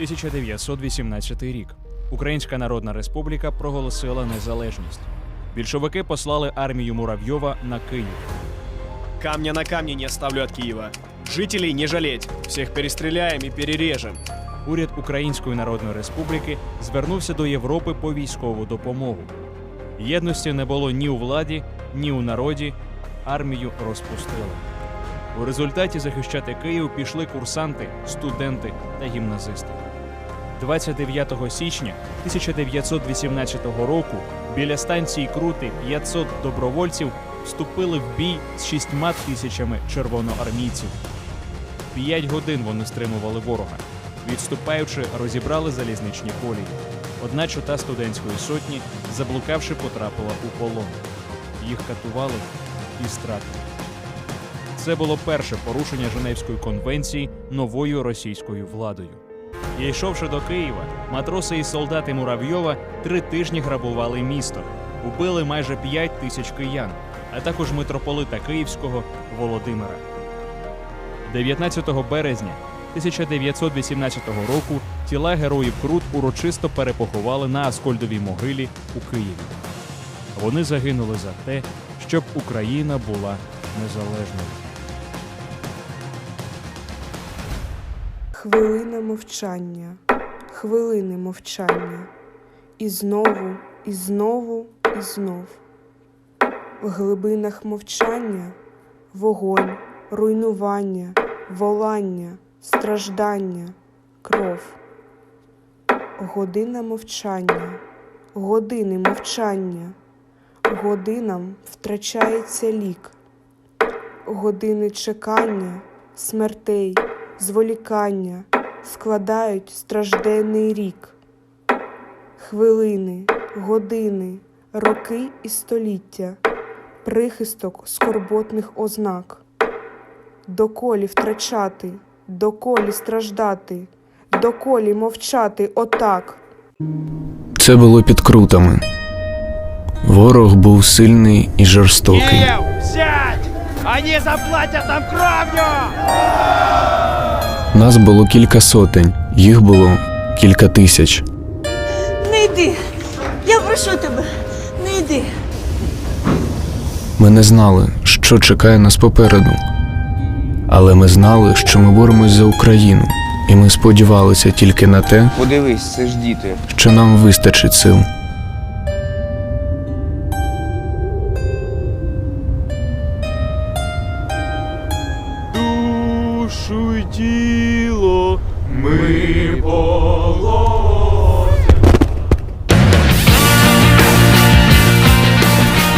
1918 рік. Українська Народна Республіка проголосила незалежність. Більшовики послали армію Муравйова на Київ. Камня на камне не оставлю от Киева. Жителей не жалеть. Всех перестреляем и перережем. Уряд Української Народної Республіки звернувся до Європи по військову допомогу. Єдності не було ні у владі, ні у народі. Армію розпустили. У результаті захищати Київ пішли курсанти, студенти та гімназисти. 29 січня 1918 року біля станції Крути 500 добровольців вступили в бій з шістьма тисячами червоноармійців. П'ять годин вони стримували ворога. Відступаючи, розібрали залізничні колії. Одна чота студентської сотні, заблукавши, потрапила у полон. Їх катували і стратили. Це було перше порушення Женевської конвенції новою російською владою. Йшовши до Києва, матроси і солдати Муравйова три тижні грабували місто, убили майже п'ять тисяч киян, а також митрополита Київського Володимира. 19 березня 1918 року тіла героїв Крут урочисто перепоховали на Аскольдовій могилі у Києві. Вони загинули за те, щоб Україна була незалежною. Хвилина мовчання, хвилини мовчання. І знову, і знову, і знов. В глибинах мовчання вогонь, руйнування, волання, страждання, кров. Година мовчання, години мовчання, годинам втрачається лік. Години чекання, смертей, зволікання складають стражденний рік. Хвилини, години, роки і століття, прихисток скорботних ознак. Доколі втрачати, доколі страждати, доколі мовчати отак. Це було під крутами. Ворог був сильний і жорстокий. Киев, сядь! Они заплатят нам кровью! Нас було кілька сотень, їх було кілька тисяч. Не йди. Я прошу тебе, не йди. Ми не знали, що чекає нас попереду. Але ми знали, що ми боремось за Україну, і ми сподівалися тільки на те, Подивись, це ж діти. що нам вистачить сил. Душу и тіло ми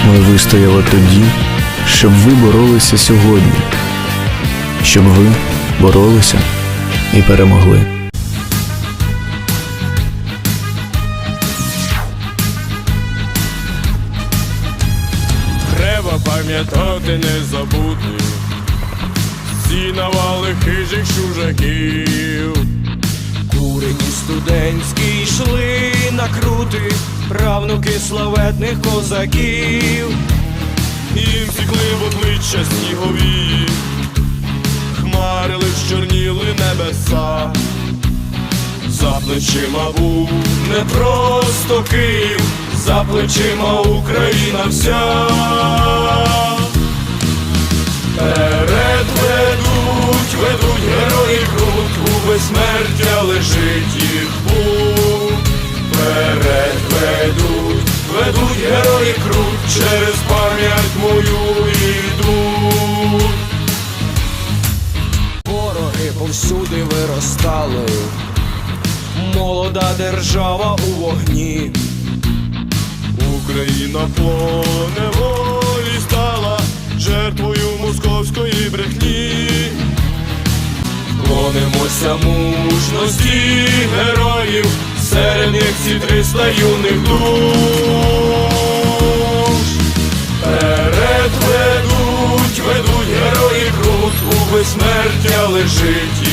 Ми вистояли тоді, щоб ви боролися сьогодні, щоб ви боролися і перемогли. Треба пам'ятати, не забути Всі навали хижих чужаків. Курені студентські йшли на крути Правнуки славетних козаків. Їм сікли в обличчя снігові Хмарили, чорніли небеса. За плечима був не просто Київ, за плечима Україна вся. Ведуть, герої крут, у безсмертя лежить їх путь. Перед ведуть, ведуть герої крут, через пам'ять мою йдуть. Вороги повсюди виростали, молода держава у вогні. Україна по неволі стала жертвою московської брехні. Клонимося мужності героїв, серед них ці триста юних душ. Перед ведуть, ведуть герої крут, у безсмертя лежить.